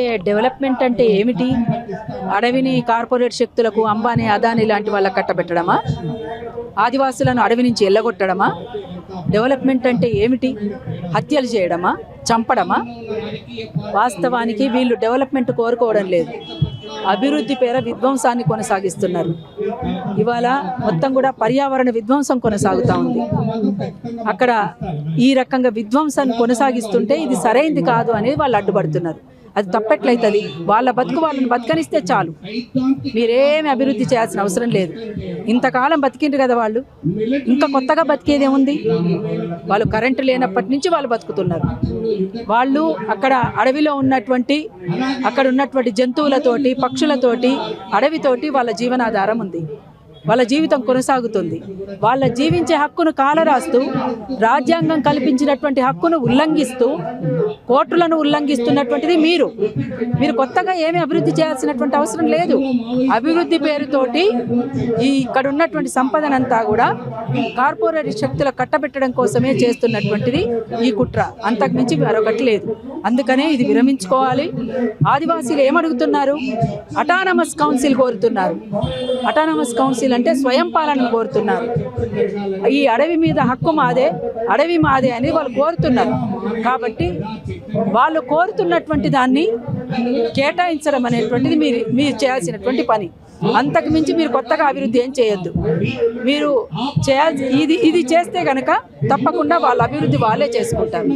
Development అంటే ఏమిటి? అడవిని కార్పొరేట్ శక్తులకు అంబానీ అదానీ లాంటి వాళ్ళకి కట్టబెట్టడమా? ఆదివాసులను అడవి నుంచి ఎల్లగొట్టడమా? డెవలప్మెంట్ అంటే ఏమిటి? హత్యలు చేయడమా? చంపడమా? వాస్తవానికి వీళ్ళు డెవలప్మెంట్ కోరుకోవడం లేదు. అభివృద్ధి పేర విధ్వంసాన్ని కొనసాగిస్తున్నారు. ఇవాళ మొత్తం కూడా పర్యావరణ విధ్వంసం కొనసాగుతూ ఉంది. అక్కడ ఈ రకంగా విధ్వంసాన్ని కొనసాగిస్తుంటే ఇది సరైంది కాదు అనేది వాళ్ళు అడ్డుపడుతున్నారు. అది తప్పట్లయితుంది. వాళ్ళ బతుకు వాళ్ళని బతకనిస్తే చాలు. మీరేమి అభివృద్ధి చేయాల్సిన అవసరం లేదు. ఇంతకాలం బతికిండ్రు కదా వాళ్ళు. ఇంకా కొత్తగా బతికేదే ఉంది. వాళ్ళు కరెంటు లేనప్పటి నుంచి వాళ్ళు బతుకుతున్నారు. వాళ్ళు అక్కడ అడవిలో ఉన్నటువంటి అక్కడ ఉన్నటువంటి జంతువులతోటి పక్షులతోటి అడవితోటి వాళ్ళ జీవనాధారం ఉంది. వాళ్ళ జీవితం కొనసాగుతుంది. వాళ్ళ జీవించే హక్కును కాలరాస్తూ రాజ్యాంగం కల్పించినటువంటి హక్కును ఉల్లంఘిస్తూ కోర్టులను ఉల్లంఘిస్తున్నటువంటిది మీరు. మీరు కొత్తగా ఏమీ అభివృద్ధి చేయాల్సినటువంటి అవసరం లేదు. అభివృద్ధి పేరుతోటి ఈ ఇక్కడ ఉన్నటువంటి సంపదనంతా కూడా కార్పొరేట్ శక్తుల కట్టబెట్టడం కోసమే చేస్తున్నటువంటిది ఈ కుట్ర. అంతకుమించి మరొకటి లేదు. అందుకనే ఇది విరమించుకోవాలి. ఆదివాసీలు ఏమడుగుతున్నారు? అటానమస్ కౌన్సిల్ కోరుతున్నారు. అటానమస్ కౌన్సిల్ అంటే స్వయం పాలన కోరుతున్నారు. ఈ అడవి మీద హక్కు మాదే అడవి మాదే అని వాళ్ళు కోరుతున్నారు. కాబట్టి వాళ్ళు కోరుతున్నటువంటి దాన్ని కేటాయించడం అనేటువంటిది మీరు మీరు చేయాల్సినటువంటి పని. అంతకు మించి మీరు కొత్తగా అభివృద్ధి ఏం చేయొద్దు. మీరు చేయాల్సి ఇది ఇది చేస్తే కనుక తప్పకుండా వాళ్ళ అభివృద్ధి వాళ్ళే చేసుకుంటారు.